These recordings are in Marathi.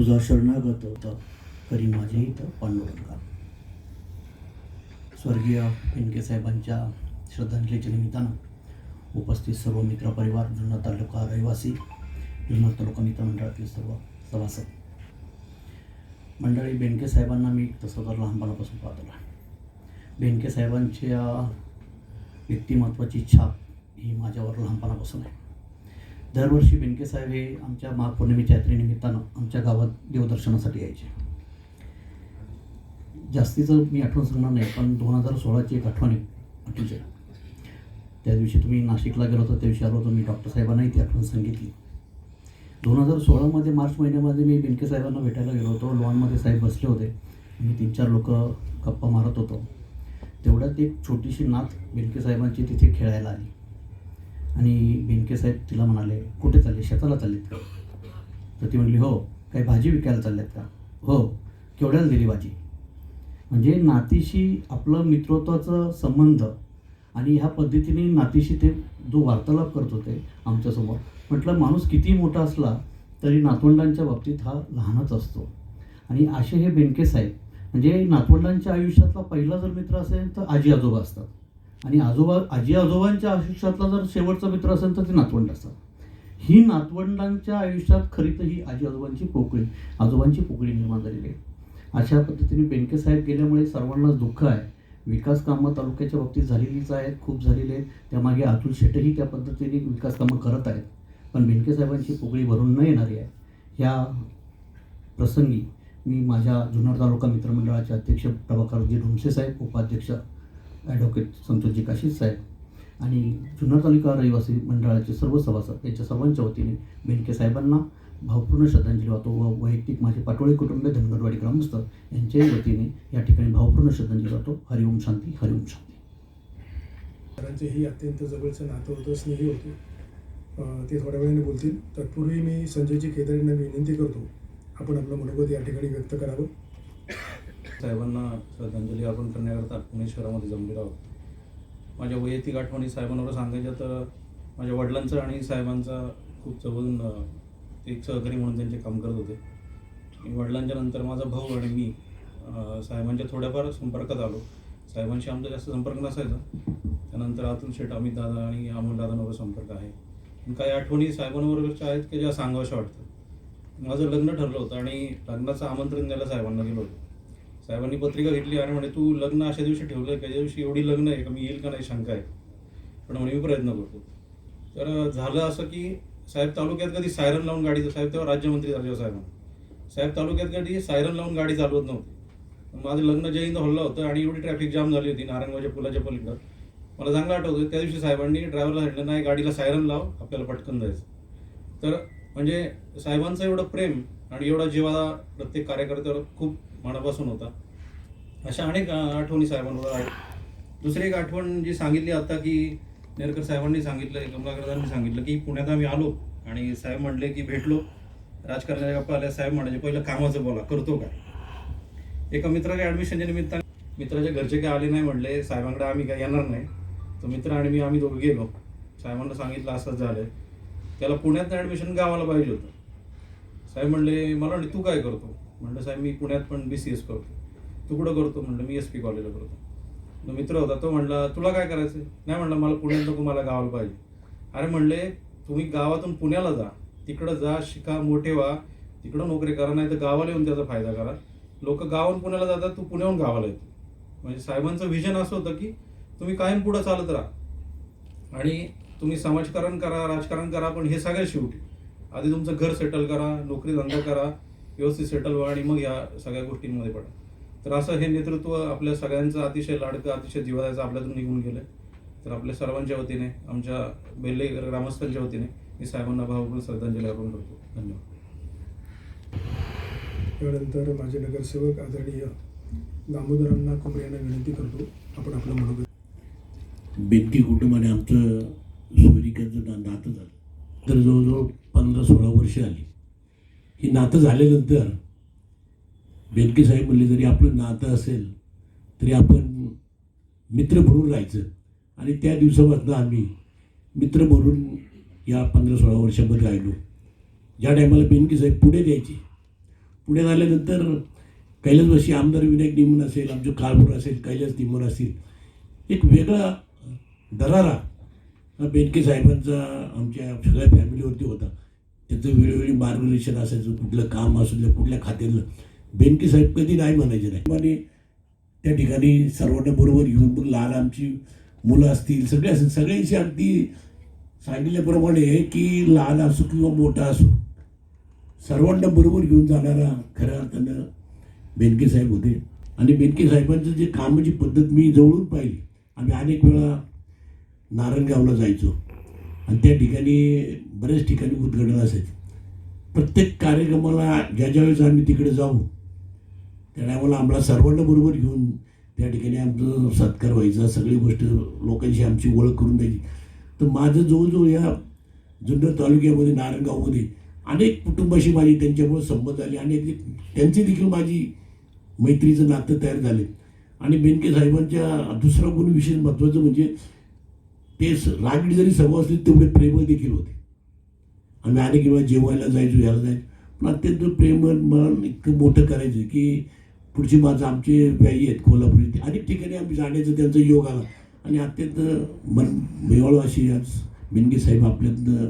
तुझा शरणागत होता. करी माझे इथं पांडुरंगा स्वर्गीय पेनके साहेबांच्या श्रद्धांजलीच्या निमित्तानं उपस्थित सर्व मित्रपरिवार जुन्नर तालुका रहिवासी जुन्नर तालुका मित्रमंडळातील सर्व सभासद. मंडळी बेनके साहेबांना मी तसं तर लहानपणापासून पाहतो बेनके साहेबांच्या व्यक्तिमत्वाची छाप ही माझ्यावर लहानपणापासून आहे. दरवर्षी बिनकेसाहेब हे आमच्या महापौर्णिमेच्या यात्रेनिमित्तानं आमच्या गावात देवदर्शनासाठी यायचे. जास्तीचं मी आठवण सांगणार नाही पण दोन हजार सोळाची एक आठवण आहे आठवते त्या दिवशी तुम्ही नाशिकला गेलो होतो त्या दिवशी आलो होतो मी डॉक्टर साहेबांनाही ती आठवण सांगितली. दोन हजार सोळामध्ये मार्च महिन्यामध्ये मी बेनके साहेबांना भेटायला गेलो होतो. लॉनमध्ये साहेब बसले होते. मी तीन चार लोक गप्पा मारत होतो. तेवढ्यात एक छोटीशी नात बेनके साहेबांची तिथे खेळायला आली. आणि बेनके साहेब तिला म्हणाले कुठे चालले? शेताला चाललेत का? तर ती म्हणली हो काही भाजी विकायला चालल्यात का? हो केवढ्याला दिली भाजी? म्हणजे नातीशी आपलं मित्रत्वाचं संबंध आणि ह्या पद्धतीने नातीशी ते जो वार्तालाप करत होते आमच्यासमोर म्हटलं माणूस किती मोठा असला तरी नातवंडांच्या बाबतीत हा लहानच असतो. आणि असे हे बेनके साहेब म्हणजे नातवंडांच्या आयुष्यातला पहिला जर मित्र असेल तर आजी आजोबा असतात. आणि आजोबा आजी आजोबांच्या आयुष्यातला जर शेवटचा मित्र असेल तर ते नातवंड असतात. ही नातवंडांच्या आयुष्यात खरी तर ही आजी आजोबांची पोकळी आजोबांची पोकळी निर्माण झालेली आहे. अशा पद्धतीने बेनके साहेब गेल्यामुळे सर्वांनाच दुःख आहे. विकास कामं तालुक्याच्या बाबतीत झालेलीच आहेत खूप झालेली आहेत. त्यामागे अतुल शेटही त्या पद्धतीने विकास कामं करत आहेत. पण बेनके साहेबांची पोकळी भरून न येणारी आहे. ह्या प्रसंगी मी माझ्या जुन्नर तालुका मित्रमंडळाचे अध्यक्ष प्रभाकरजी ढोमसे साहेब उपाध्यक्ष ॲडव्होकेट संतोषजी काशीद साहेब आणि जुन्नर तालुका रहिवासी मंडळाचे सर्व सभासद यांच्या सर्वांच्या वतीने बेनके साहेबांना भावपूर्ण श्रद्धांजली वाहतो व वैयक्तिक माझे पाटोळे कुटुंब धनगरवाडी ग्रामस्थ यांच्याही वतीने या ठिकाणी भावपूर्ण श्रद्धांजली वाहतो. हरिओम शांती हरिओम शांती. ही अत्यंत जवळचं नातं होतं स्नेही होते. ते थोड्या वेळाने बोलतील. तत्पूर्वी मी संजयजी केदारींना विनंती करतो आपण आपलं मनोगत या ठिकाणी व्यक्त करावं. साहेबांना श्रद्धांजली अर्पण करण्याकरता पुणे शहरामध्ये जमलेलो आहोत. माझ्या वैयक्तिक आठवणी साहेबांवर सांगायच्या तर माझ्या वडिलांचं आणि साहेबांचा खूप जवळून एक सहकारी म्हणून त्यांचे काम करत होते. आणि वडिलांच्या नंतर माझा भाऊ आणि मी साहेबांच्या थोड्याफार संपर्कात आलो. साहेबांशी आमचा जास्त संपर्क नसायचा. त्यानंतर अतुल शेठ अमित दादा आणि अमोल दादांवर संपर्क आहे. काही आठवणी साहेबांबरोबरच्या आहेत की ज्या सांगाव्याशा वाटतात. माझं लग्न ठरलं होतं आणि लग्नाचं आमंत्रण द्यायला साहेबांना गेलो होतो. साहेबांनी पत्रिका घेतली आणि म्हणे तू लग्न अशा दिवशी ठेवलं त्या दिवशी एवढी लग्न आहे का? मी येईल का नाही? शंका आहे. पण म्हणे मी प्रयत्न करतो. तर झालं असं की साहेब तालुक्यात कधी सायरन लावून गाडी साहेब तेव्हा राज्यमंत्री झाले साहेबांना साहेब तालुक्यात कधी सायरन लावून गाडी चालवत नव्हती. माझं लग्न जयंत हॉलला होतं आणि एवढी ट्रॅफिक जाम झाली होती नारायणगावच्या पुलाच्या पलीकडं. मला चांगलं आठवतं त्या दिवशी साहेबांनी ड्रायव्हरला सांगितलं नाही गाडीला सायरन लाव आपल्याला पटकन जायचं. तर म्हणजे साहेबांचं एवढं प्रेम आणि एवढा जिव्हाळा प्रत्येक कार्यकर्त्यावर खूप मनापासून होता. अशा अनेक आठवणी साहेबांवर आहेत. दुसरी एक आठवण जी सांगितली आता की नेरकर साहेबांनी सांगितलं कमलाकरांनी सांगितलं की पुण्यात आम्ही आलो आणि साहेब म्हणले की भेटलो. राजकारणाच्या गप्पा आल्या साहेब म्हणायचे पहिलं कामाचं बोला करतो काय? एका मित्राच्या ॲडमिशनच्या निमित्ताने मित्राच्या घरचे काय आले नाही म्हणले साहेबांकडे आम्ही काय येणार नाही. तर मित्र आणि मी आम्ही दोघं गेलो. साहेबांना सांगितलं असंच झालं त्याला पुण्यात ॲडमिशन गावाला पाहिजे होतं. साहेब म्हणले मला म्हणले तू काय करतो? म्हणलं साहेब मी पुण्यात पण बी सी एस करतो. तू कुठं करतो? म्हणलं मी एस पी कॉलेजला करतो. तो मित्र होता तो म्हणला तुला काय करायचं नाही म्हणलं मला पुण्यात नको मला गावाला पाहिजे. अरे म्हणले तुम्ही गावातून पुण्याला जा. तिकडं जा शिका मोठे व्हा. तिकडं नोकरी करा नाही तर गावाला येऊन त्याचा फायदा करा. लोक गावाहून पुण्याला जातात तू पुण्याहून गावाला येतो. म्हणजे साहेबांचं व्हिजन असं होतं की तुम्ही कायम पुढं चालत राहा. आणि तुम्ही समाजकारण करा राजकारण करा पण हे सगळं शेवटी. आधी तुमचं घर सेटल करा नोकरी धंदा करा व्यवस्थित सेटल व्हा आणि मग या सगळ्या गोष्टींमध्ये पडा. तर असं हे नेतृत्व आपल्या सगळ्यांचं अतिशय लाडकं अतिशय जिव्हाळ्याचं आपल्यातून निघून गेलं तर आपल्या सर्वांच्या वतीने आमच्या बेल्ले ग्रामस्थांच्या वतीने मी साहेबांना भावपूर्ण श्रद्धांजली अर्पण करतो. धन्यवाद. त्यानंतर माझे नगरसेवक आदरणीय दामोदरांना कुंभे यांना विनंती करतो आपण आपलं मनोगत बेनकी कुटुंबाने आमचं सोयरिकाचं नातं झालं. तर जवळजवळ पंधरा सोळा वर्ष आली. हे नातं झाल्यानंतर बेनके साहेब म्हणले जरी आपलं नातं असेल तरी आपण मित्र म्हणून राहायचं. आणि त्या दिवसापासून आम्ही मित्र म्हणून या पंधरा सोळा वर्षामध्ये राहिलो. ज्या टायमाला बेनके साहेब पुढे द्यायचे पुढे आल्यानंतर कैलासवाशी आमदार विनायक निमन असेल आमचे काळपूर असेल कैलास निमन असतील एक वेगळा दरारा हा बेनके साहेबांचा आमच्या सगळ्या फॅमिलीवरती होता. त्याचं वेळोवेळी मार्गदर्शन असायचं कुठलं काम असू द्या कुठल्या खात्यातलं. बेनके साहेब कधी नाही म्हणायचे नाही. आणि त्या ठिकाणी सर्वांना बरोबर घेऊन मग लहान आमची मुलं असतील सगळे असतील सगळ्यांशी अगदी सांगितल्याप्रमाणे की लहान असो किंवा मोठा असो सर्वांना बरोबर घेऊन जाणारा खऱ्या अर्थानं बेनके साहेब होते. आणि बेनके साहेबांचं जे कामाची पद्धत मी जवळून पाहिली. आम्ही अनेक वेळा नारायणगावला जायचो. आणि त्या ठिकाणी बऱ्याच ठिकाणी उद्घाटन असायचं. प्रत्येक कार्यक्रमाला ज्या ज्या वेळेस आम्ही तिकडे जाऊ त्या टायमाला आम्हाला सर्वांना बरोबर घेऊन त्या ठिकाणी आमचं सत्कार व्हायचा सगळी गोष्ट लोकांशी आमची ओळख करून द्यायची. तर माझं जवळजवळ या जुन्नर तालुक्यामध्ये नारायणगावमध्ये अनेक कुटुंबाशी माझी त्यांच्यामुळे संबंध आले आणि अगदी त्यांची देखील माझी मैत्रीचं नातं तयार झाले. आणि बेनके साहेबांच्या दुसरा गुण विशेष महत्त्वाचं म्हणजे ते रागडी जरी सभा असली तेवढे प्रेमळ देखील होते. आम्ही आणि किंवा जेवायला जायचो ह्याला जायचो. पण अत्यंत प्रेमळ मन इतकं मोठं करायचं की पुढची माझं आमचे व्याई आहेत कोल्हापुरी अनेक ठिकाणी आम्ही जाण्याचा त्यांचा योग आला. आणि अत्यंत मन मेवाळू अशी आज बेनके साहेब आपल्यातनं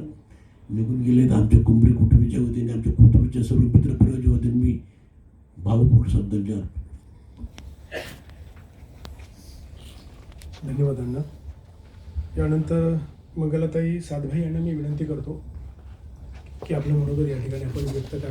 निघून गेलेत. आमच्या कुंभरी कुटुंबीच्या वतीने आमच्या कुटुंबीच्या सर्व मित्रपरिवारच्या वतीने मी भावपूर्ण शब्दांच्या धन्यवाद अण्णा. यानंतर मंगलाताई साधभाई यांना मी विनंती करतो की आपलं मनोगत या ठिकाणी आपण व्यक्त करा.